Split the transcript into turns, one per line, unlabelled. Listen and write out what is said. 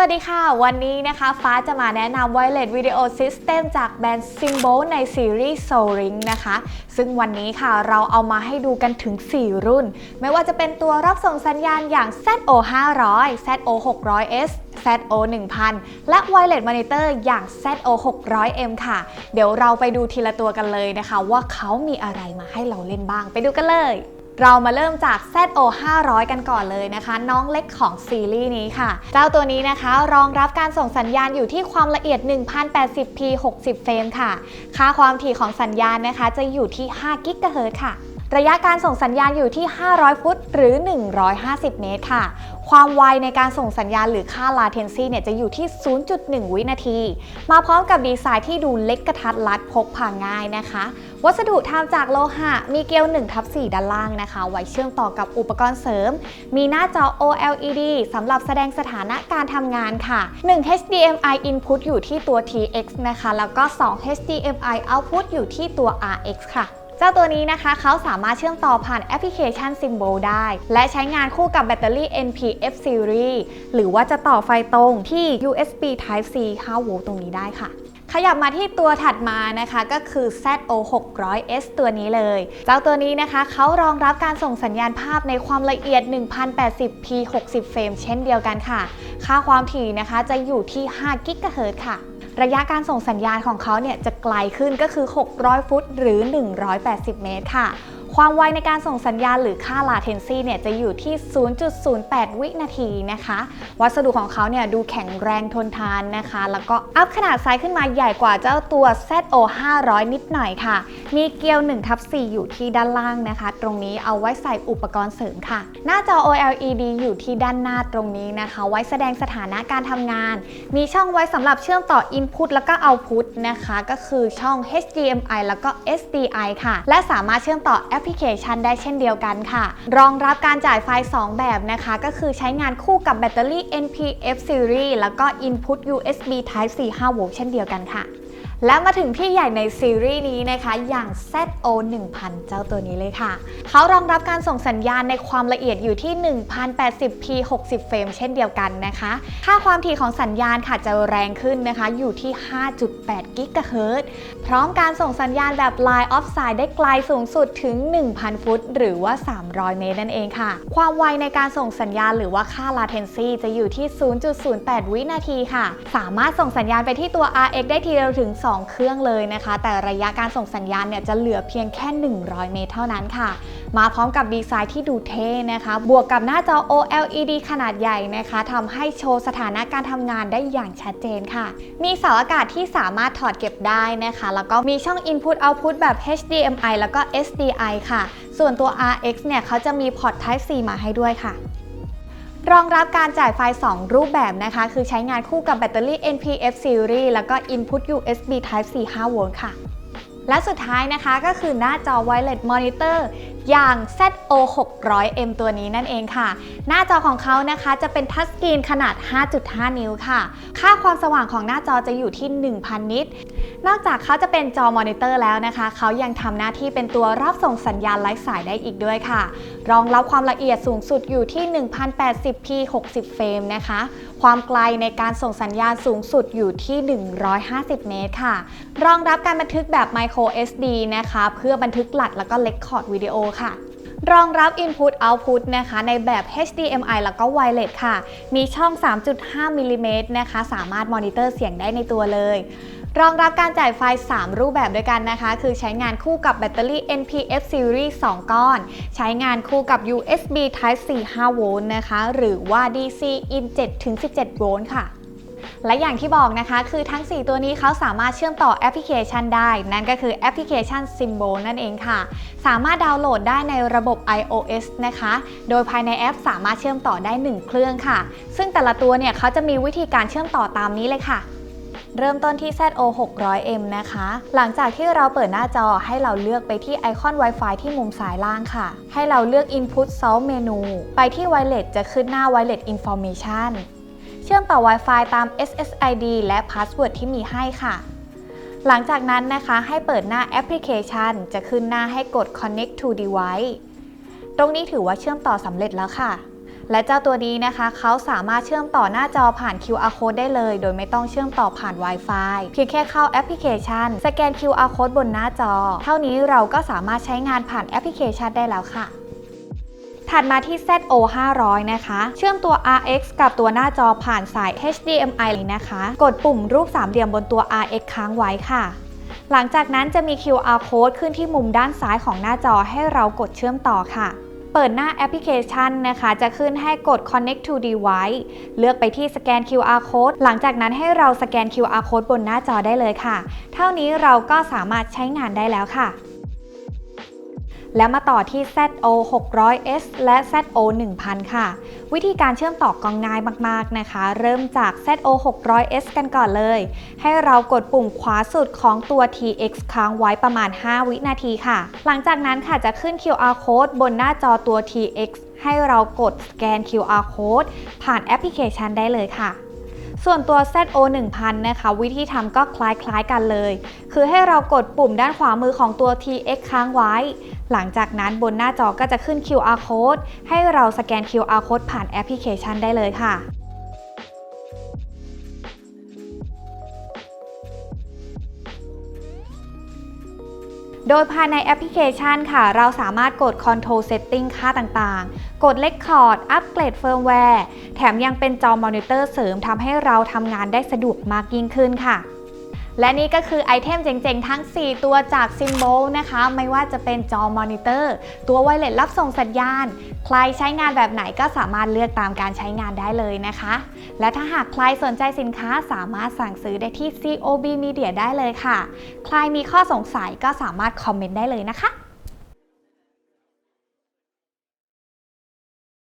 วัสดีค่ะ วันนี้นะคะฟ้าจะมาแนะนำ Wireless Video System จากแบรนด์ Symbol ในซีรีส์ Soaring นะคะ ซึ่งวันนี้ค่ะเราเอามาให้ดูกันถึง 4 รุ่น ไม่ว่าจะเป็นตัวรับส่งสัญญาณอย่าง ZO 500 ZO 600S ZO 1000 และ Wireless Monitor อย่าง ZO 600M ค่ะ เดี๋ยวเราไปดูทีละตัวกันเลยนะคะ ว่าเขามีอะไรมาให้เราเล่นบ้าง ไปดูกันเลย เรามาเริ่มจาก ZO 500 กันก่อนเลยนะคะ น้องเล็กของซีรีส์นี้ค่ะ เจ้าตัวนี้นะคะ รองรับการส่งสัญญาณอยู่ที่ความละเอียด 1080p 60 เฟรมค่ะ ค่าความถี่ของสัญญาณนะคะ จะอยู่ที่5กิกะเฮิรตซ์ค่ะ ระยะการส่งสัญญาณอยู่ที่ 500 ฟุต หรือ 150 เมตรค่ะ ความไวในการส่งสัญญาณหรือค่า latency เนี่ยจะอยู่ที่ 0.1 วินาที มาพร้อมกับดีไซน์ที่ดูเล็กกระทัดรัดพกพาง่ายนะคะ วัสดุทำจากโลหะ มีเกลียว1ทับ4ด้านล่างนะคะ ไว้เชื่อมต่อกับอุปกรณ์เสริม มีหน้าจอ OLED สำหรับแสดงสถานะการทำงานค่ะ 1 HDMI input อยู่ที่ตัว TX นะคะ แล้วก็ 2 HDMI output อยู่ที่ตัว RX ค่ะ เจ้าตัวนี้นะคะเขาสามารถเชื่อมต่อผ่านแอปพลิเคชัน Symbol ได้ และใช้งานคู่กับแบตเตอรี่ NPF Series หรือว่าจะต่อไฟตรงที่ USB Type C 5โวลต์ตรงนี้ได้ค่ะ ขยับมาที่ตัวถัดมานะคะก็คือ ZO 600S ตัวนี้เลย เจ้าตัวนี้นะคะเขารองรับการส่งสัญญาณภาพในความละเอียด 1080p 60 เฟรมเช่นเดียวกันค่ะ ค่าความถี่นะคะจะอยู่ที่5กิกะเฮิรตซ์ค่ะ ระยะการส่งสัญญาณของเขาเนี่ยจะไกลขึ้นก็คือ 600 ฟุตหรือ 180 เมตรค่ะ ความไวในการส่งสัญญาณหรือค่า latency เนี่ยจะอยู่ที่ 0.08 วินาทีนะคะ วัสดุของเขาเนี่ยดูแข็งแรงทนทานนะคะ แล้วก็อัพขนาดไซส์ขึ้นมาใหญ่กว่าเจ้าตัว ZO 500 นิดหน่อยค่ะ มีเกลียว1ทับ4อยู่ที่ด้านล่างนะคะ ตรงนี้เอาไว้ใส่อุปกรณ์เสริมค่ะ หน้าจอ OLED อยู่ที่ด้านหน้าตรงนี้นะคะ ไว้แสดงสถานะการทำงาน มีช่องไว้สำหรับเชื่อมต่อ Input แล้วก็ Output นะคะ ก็คือช่อง HDMI แล้วก็ SDI ค่ะ และสามารถเชื่อมต่อพลิเคชันได้เช่นเดียวกันค่ะ รองรับการจ่ายไฟ 2 แบบนะคะ ก็คือใช้งานคู่กับแบตเตอรี่ NPF Series แล้วก็ Input USB Type C 5 โวลต์เช่นเดียวกันค่ะ และมาถึงพี่ใหญ่ในซีรีส์นี้นะคะ อย่าง ZO 1000 เจ้าตัวนี้เลยค่ะ เขารองรับการส่งสัญญาณในความละเอียดอยู่ที่ 1080p 60 เฟรมเช่นเดียวกันนะคะ ค่าความถี่ของสัญญาณค่ะจะแรงขึ้นนะคะ อยู่ที่ 5.8 กิกะเฮิรตซ์พร้อมการส่งสัญญาณแบบ Line of Sight ได้ไกลสูงสุดถึง 1,000 ฟุต หรือว่า 300 เมตรนั่นเองค่ะ ความไวในการส่งสัญญาณหรือว่าค่า latency จะอยู่ที่ 0.08 วินาทีค่ะ สามารถส่งสัญญาณไปที่ตัว RX ได้ทีเดียวถึง2เครื่องเลยนะคะ แต่ระยะการส่งสัญญาณเนี่ยจะเหลือเพียงแค่ 100 เมตรเท่านั้นค่ะ มาพร้อมกับดีไซน์ที่ดูเท่นะคะ บวกกับหน้าจอ OLED ขนาดใหญ่นะคะทำให้โชว์สถานะการทำงานได้อย่างชัดเจนค่ะ มีเสาอากาศที่สามารถถอดเก็บได้นะคะ แล้วก็มีช่อง Input Output แบบ HDMI แล้วก็ SDI ค่ะ ส่วนตัว RX เนี่ยเขาจะมีพอร์ต Type C มาให้ด้วยค่ะ รองรับการจ่ายไฟ2รูปแบบนะคะ คือใช้งานคู่กับแบตเตอรี่ NPF Series แล้วก็ Input USB Type C 5 โวลต์ค่ะและสุดท้ายนะคะก็คือหน้าจอ Wireless Monitor อย่าง ZO 600M ตัวนี้นั่นเองค่ะ หน้าจอของเขานะคะจะเป็นทัชสกรีนขนาด 5.5 นิ้วค่ะ ค่าความสว่างของหน้าจอจะอยู่ที่ 1,000 นิตนอกจากเขาจะเป็นจอมอนิเตอร์แล้วนะคะ เขายังทำหน้าที่เป็นตัวรับส่งสัญญาณไร้สายได้อีกด้วยค่ะ รองรับความละเอียดสูงสุดอยู่ที่ 1080p 60 เฟรมนะคะ ความไกลในการส่งสัญญาณสูงสุดอยู่ที่ 150 เมตรค่ะ รองรับการบันทึกแบบ micro SD นะคะ เพื่อบันทึกหลัดแล้วก็เ e คคอร์ดวิดีโอค่ะ รองรับ Input Output นะคะในแบบ HDMI แล้วก็ Wireless ค่ะ มีช่อง 3.5มิลลิเมตรนะคะ สามารถมอนิเตอร์เสียงได้ในตัวเลย รองรับการจ่ายไฟ 3 รูปแบบด้วยกันนะคะ คือใช้งานคู่กับแบตเตอรี่ NPF Series 2 ก้อน ใช้งานคู่กับ USB Type C 5 โวลต์นะคะ หรือว่า DC in 7-17 โวลต์ค่ะ และอย่างที่บอกนะคะ คือทั้ง 4 ตัวนี้เขาสามารถเชื่อมต่อแอปพลิเคชันได้ นั่นก็คือแอปพลิเคชัน Symbol นั่นเองค่ะ สามารถดาวน์โหลดได้ในระบบ iOS นะคะ โดยภายในแอปสามารถเชื่อมต่อได้ 1 เครื่องค่ะ ซึ่งแต่ละตัวเนี่ยเขาจะมีวิธีการเชื่อมต่อตามนี้เลยค่ะเริ่มต้นที่ ZO 600M นะคะ หลังจากที่เราเปิดหน้าจอให้เราเลือกไปที่ไอคอน Wi-Fi ที่มุมซ้ายล่างค่ะ ให้เราเลือก Input Source Menu ไปที่ Wireless จะขึ้นหน้า Wireless Information ชื่อมต่อ Wi-Fi ตาม SSID และ Password ที่มีให้ค่ะ หลังจากนั้นนะคะให้เปิดหน้าแอปพลิเคชัน จะขึ้นหน้าให้กด Connect to Device ตรงนี้ถือว่าเชื่อมต่อสำเร็จแล้วค่ะ และเจ้าตัวนี้นะคะ เขาสามารถเชื่อมต่อหน้าจอผ่าน QR code ได้เลย โดยไม่ต้องเชื่อมต่อผ่าน Wi-Fi เพียงแค่เข้าแอปพลิเคชัน สแกน QR code บนหน้าจอ เท่านี้เราก็สามารถใช้งานผ่านแอปพลิเคชันได้แล้วค่ะ ถัดมาที่ ZO 500 นะคะ เชื่อมตัว RX กับตัวหน้าจอผ่านสาย HDMI นะคะ กดปุ่มรูปสามเหลี่ยมบนตัว RX ค้างไว้ค่ะ หลังจากนั้นจะมี QR code ขึ้นที่มุมด้านซ้ายของหน้าจอให้เรากดเชื่อมต่อค่ะเปิดหน้าแอปพลิเคชันนะคะ จะขึ้นให้กด connect to device เลือกไปที่สแกน QR code หลังจากนั้นให้เราสแกน QR code บนหน้าจอได้เลยค่ะ เท่านี้เราก็สามารถใช้งานได้แล้วค่ะ และมาต่อที่ ZO 600S และ ZO 1000 ค่ะ วิธีการเชื่อมต่อก็ง่ายมากๆนะคะ เริ่มจาก ZO 600S กันก่อนเลย ให้เรากดปุ่มขวาสุดของตัว TX ค้างไว้ประมาณ 5 วินาทีค่ะ หลังจากนั้นค่ะจะขึ้น QR code บนหน้าจอตัว TX ให้เรากดสแกน QR code ผ่านแอปพลิเคชันได้เลยค่ะ ส่วนตัว ZO 1000 นะคะ วิธีทำก็คล้ายๆกันเลย คือให้เรากดปุ่มด้านขวามือของตัว TX ค้างไว้ หลังจากนั้นบนหน้าจอก็จะขึ้น QR code ให้เราสแกน QR code ผ่านแอปพลิเคชันได้เลยค่ะ โดยภายในแอปพลิเคชันค่ะ เราสามารถกด Control Setting ค่าต่างๆ กด Record อัปเกรดเฟิร์มแวร์ แถมยังเป็นจอมอนิเตอร์เสริมทำให้เราทำงานได้สะดวกมากยิ่งขึ้นค่ะ และนี่ก็คือไอเทมเจ๋งๆ ทั้ง 4 ตัวจาก Symbol นะคะ ไม่ว่าจะเป็นจอมอนิเตอร์ ตัวไวเลสรับส่งสัญญาณ ใครใช้งานแบบไหนก็สามารถเลือกตามการใช้งานได้เลยนะคะ และถ้าหากใครสนใจสินค้าสามารถสั่งซื้อได้ที่ COB Media ได้เลยค่ะ ใครมีข้อสงสัยก็สามารถคอมเมนต์ได้เลยนะคะ